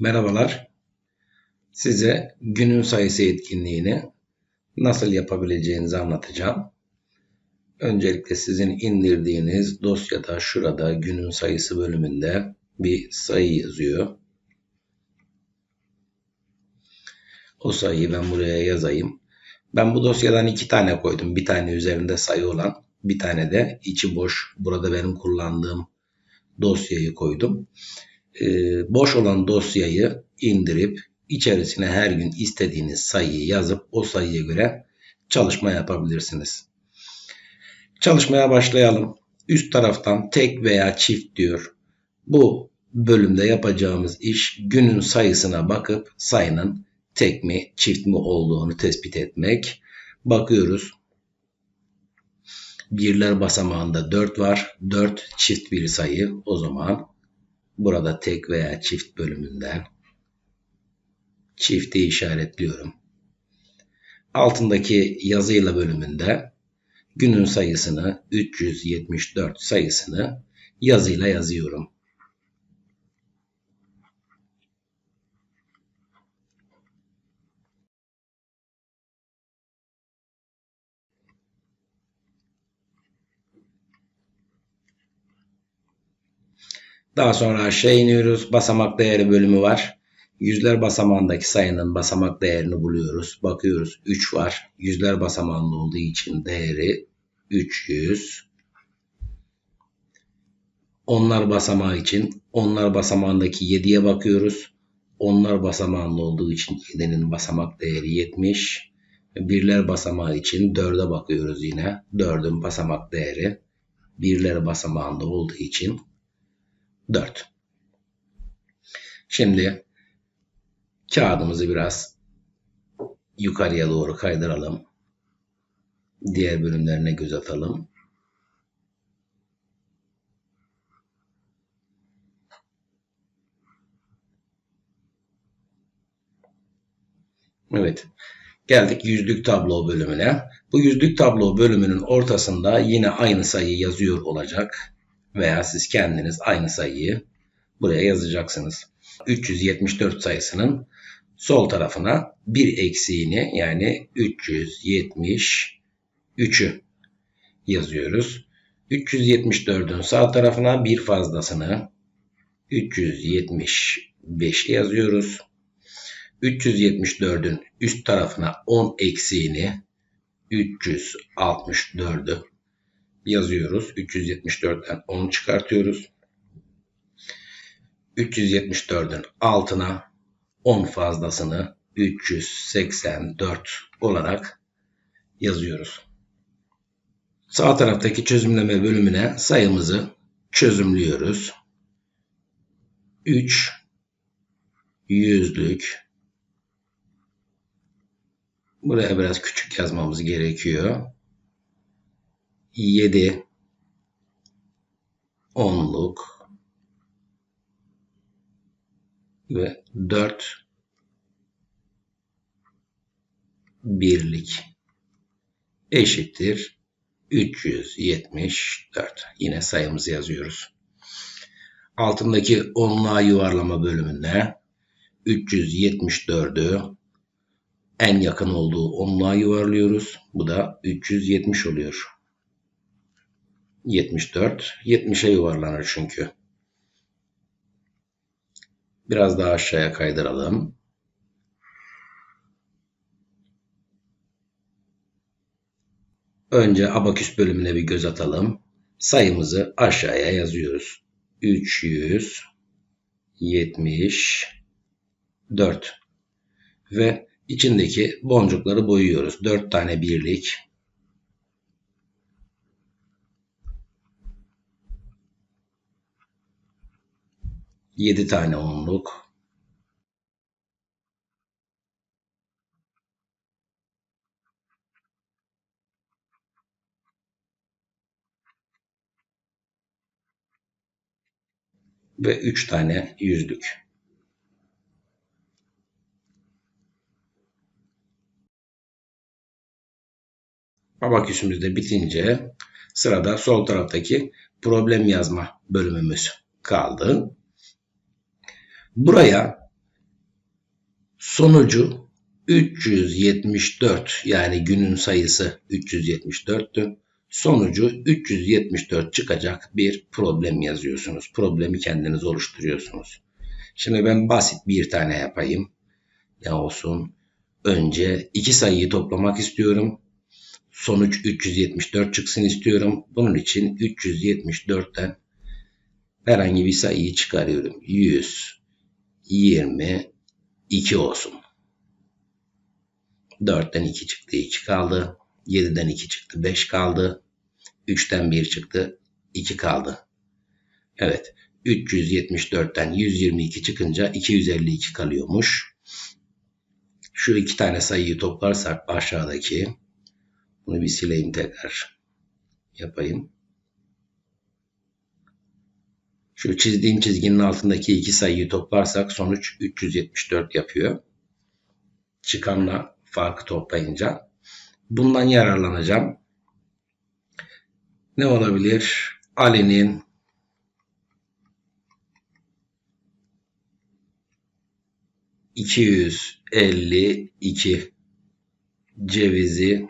Merhabalar. Size günün sayısı etkinliğini nasıl yapabileceğinizi anlatacağım. Öncelikle sizin indirdiğiniz dosyada şurada günün sayısı bölümünde bir sayı yazıyor. O sayıyı ben buraya yazayım. Ben bu dosyadan iki tane koydum. Bir tane üzerinde sayı olan, bir tane de içi boş. Burada benim kullandığım dosyayı koydum. Ee, boş olan dosyayı indirip içerisine her gün istediğiniz sayıyı yazıp o sayıya göre çalışma yapabilirsiniz. Çalışmaya başlayalım. Üst taraftan tek veya çift diyor. Bu bölümde yapacağımız iş günün sayısına bakıp sayının tek mi çift mi olduğunu tespit etmek. Bakıyoruz. Birler basamağında 4 var. 4 çift bir sayı. O zaman burada tek veya çift bölümünden çifti işaretliyorum. Altındaki yazıyla bölümünde günün sayısını 374 sayısını yazıyla yazıyorum. Daha sonra aşağı iniyoruz. Basamak değeri bölümü var. Yüzler basamağındaki sayının basamak değerini buluyoruz. Bakıyoruz 3 var. Yüzler basamağında olduğu için değeri 300. Onlar basamağı için onlar basamağındaki 7'ye bakıyoruz. Onlar basamağında olduğu için 7'nin basamak değeri 70. Birler basamağı için 4'e bakıyoruz yine. 4'ün basamak değeri birler basamağında olduğu için 4. Şimdi kağıdımızı biraz yukarıya doğru kaydıralım. Diğer bölümlerine göz atalım. Evet. Geldik yüzlük tablo bölümüne. Bu yüzlük tablo bölümünün ortasında yine aynı sayı yazıyor olacak. Veya siz kendiniz aynı sayıyı buraya yazacaksınız. 374 sayısının sol tarafına bir eksiğini yani 373'ü yazıyoruz. 374'ün sağ tarafına bir fazlasını 375'i yazıyoruz. 374'ün üst tarafına 10 eksiğini 364'ü yazıyoruz. 374'ten 10'u çıkartıyoruz. 374'ün altına 10 fazlasını 384 olarak yazıyoruz. Sağ taraftaki çözümleme bölümüne sayımızı çözümlüyoruz. 3 yüzlük buraya biraz küçük yazmamız gerekiyor. 7 onluk ve 4 birlik eşittir 374. Yine sayımızı yazıyoruz. Altındaki onluğa yuvarlama bölümünde 374'ü en yakın olduğu onluğa yuvarlıyoruz. Bu da 370 oluyor. 74 70'e yuvarlanır çünkü. Biraz daha aşağıya kaydıralım. Önce abaküs bölümüne bir göz atalım. Sayımızı aşağıya yazıyoruz. 374 ve içindeki boncukları boyuyoruz. 4 tane birlik, Yedi tane onluk. Ve üç tane yüzlük. Abaküsümüz de bitince sırada sol taraftaki problem yazma bölümümüz kaldı. Buraya Sonucu 374 yani günün sayısı 374'tü. Sonucu 374 çıkacak bir problem yazıyorsunuz. Problemi kendiniz oluşturuyorsunuz. Şimdi ben basit bir tane yapayım. Ne olsun? Önce iki sayıyı toplamak istiyorum. Sonuç 374 çıksın istiyorum. Bunun için 374'ten herhangi bir sayıyı çıkarıyorum. 122 olsun. 4'ten 2 çıktı 2 kaldı. 7'den 2 çıktı 5 kaldı. 3'ten 1 çıktı 2 kaldı. Evet 374'ten 122 çıkınca 252 kalıyormuş. Şu iki tane sayıyı toplarsak aşağıdaki bunu bir sileyim tekrar yapayım. Şu çizdiğim çizginin altındaki iki sayıyı toplarsak sonuç 374 yapıyor. Çıkanla farkı toplayınca. Bundan yararlanacağım. Ne olabilir? Ali'nin iki yüz elli iki cevizi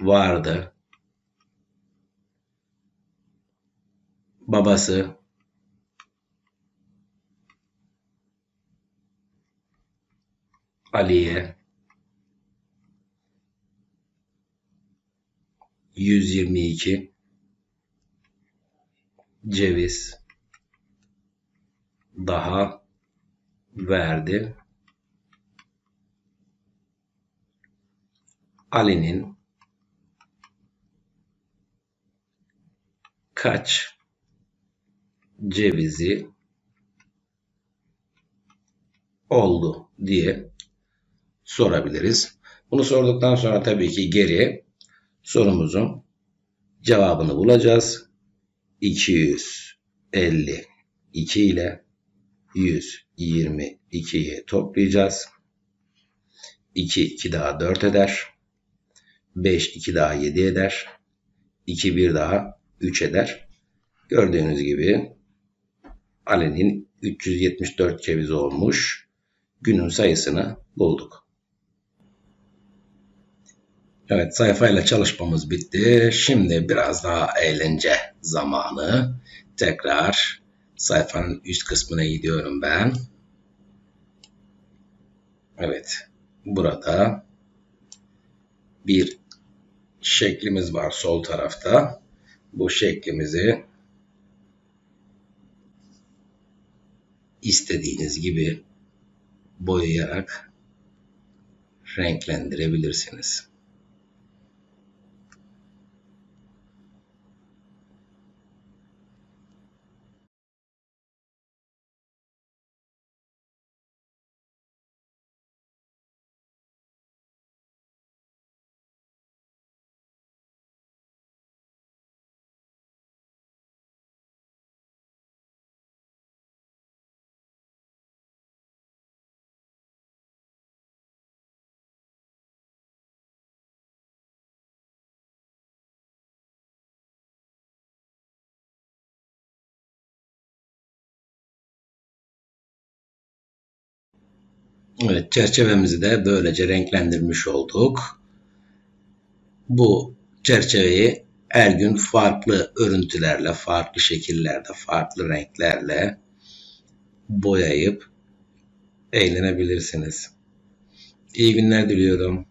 vardı. Babası Ali'ye 122 ceviz daha verdi. Ali'nin kaç cevizi oldu diye sorabiliriz. Bunu sorduktan sonra tabii ki geri sorumuzun cevabını bulacağız. 252 ile 122'yi toplayacağız. 2 2 daha 4 eder. 5 2 daha 7 eder. 2 1 daha 3 eder. Gördüğünüz gibi Ali'nin 374 ceviz olmuş. Günün sayısını bulduk. Evet sayfayla çalışmamız bitti. Şimdi biraz daha eğlence zamanı. Tekrar sayfanın üst kısmına gidiyorum ben. Evet. Burada bir şeklimiz var sol tarafta. Bu şeklimizi istediğiniz gibi boyayarak renklendirebilirsiniz. Evet, çerçevemizi de böylece renklendirmiş olduk. Bu çerçeveyi her gün farklı örüntülerle, farklı şekillerde, farklı renklerle boyayıp eğlenebilirsiniz. İyi günler diliyorum.